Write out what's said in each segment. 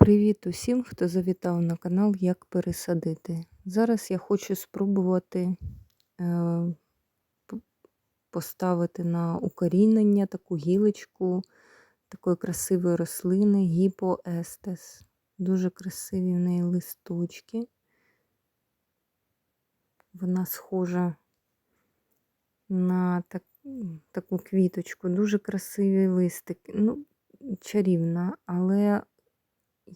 Привіт усім, хто завітав на канал Як пересадити. Зараз я хочу спробувати е, поставити на укорінення таку гілочку такої красивої рослини гіпоестес. Дуже красиві в неї листочки. Вона схожа на так, таку квіточку, дуже красиві листики. Ну, чарівна, але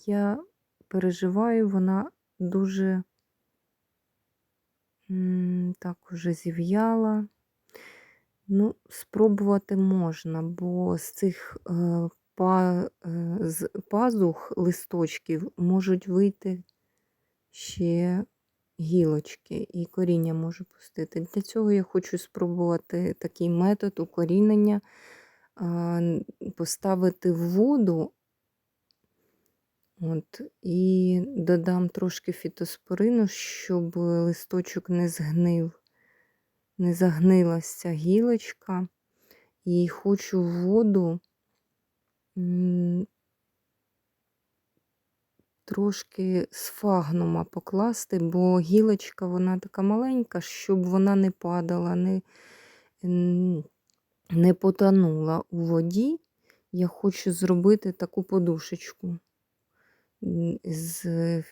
я переживаю, вона дуже так уже зів'яла. Ну, спробувати можна, бо з цих е, па, е, з пазух листочків можуть вийти ще гілочки і коріння може пустити. Для цього я хочу спробувати такий метод укорінення, поставити в воду От, І додам трошки фітоспорину, щоб листочок не згнив, не загнилася гілочка. І хочу воду трошки з фагнума покласти, бо гілочка вона така маленька, щоб вона не падала, не, не потонула у воді. Я хочу зробити таку подушечку з, е,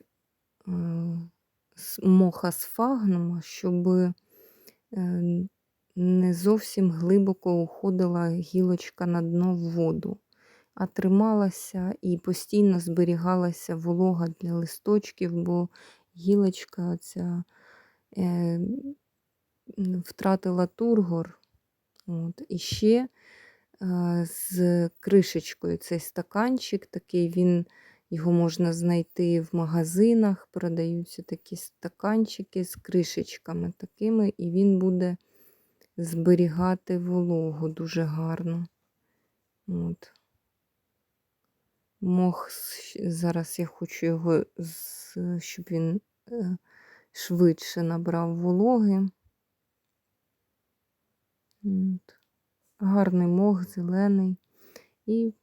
з моха з фагнума, щоб е, не зовсім глибоко уходила гілочка на дно в воду, а трималася і постійно зберігалася волога для листочків, бо гілочка ця е, втратила тургор. От. І ще е, з кришечкою цей стаканчик такий він. Його можна знайти в магазинах, продаються такі стаканчики з кришечками такими, і він буде зберігати вологу дуже гарно. От. Мох, зараз я хочу його, щоб він е, швидше набрав вологи. От. Гарний мох, зелений. І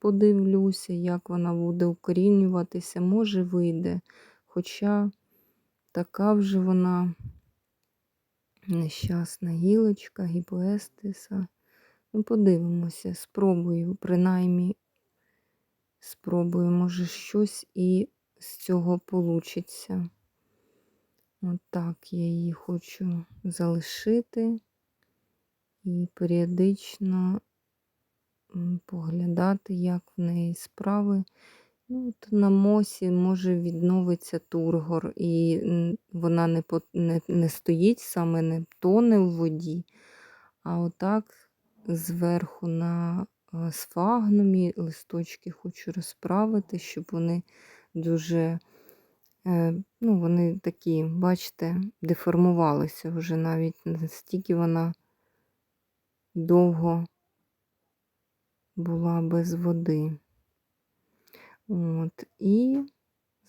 подивлюся, як вона буде укорінюватися, може вийде. Хоча така вже вона нещасна гілочка, гіпоестиса. Ну, подивимося, спробую, принаймні, спробую, може, щось і з цього получиться. Отак я її хочу залишити і періодично поглядати, як в неї справи. Ну, от На мосі може відновиться тургор, і вона не не, не стоїть, саме не тоне в воді, а отак зверху на сфагнумі листочки хочу розправити, щоб вони дуже, е, ну, вони такі, бачите, деформувалися вже навіть настільки вона довго була без води. От, І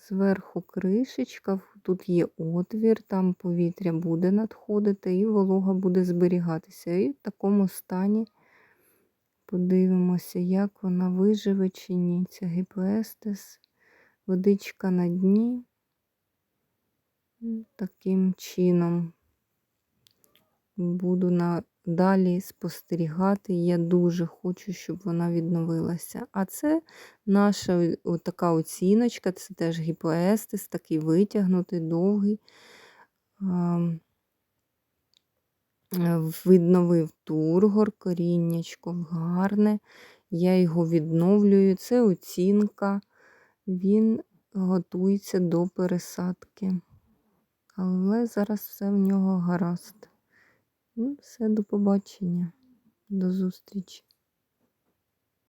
зверху кришечка, тут є отвір, там повітря буде надходити, і волога буде зберігатися. І в такому стані подивимося, як вона виживе чи ні. Ця гіпоестес, водичка на дні. Таким чином буду на далі спостерігати. Я дуже хочу, щоб вона відновилася. А це наша така оціночка, це теж гіпоестис, такий витягнутий, довгий. Відновив тургор, коріннячко гарне. Я його відновлюю. Це оцінка, він готується до пересадки. Але зараз все в нього гаразд. Ну, все, до побачення, до зустрічі.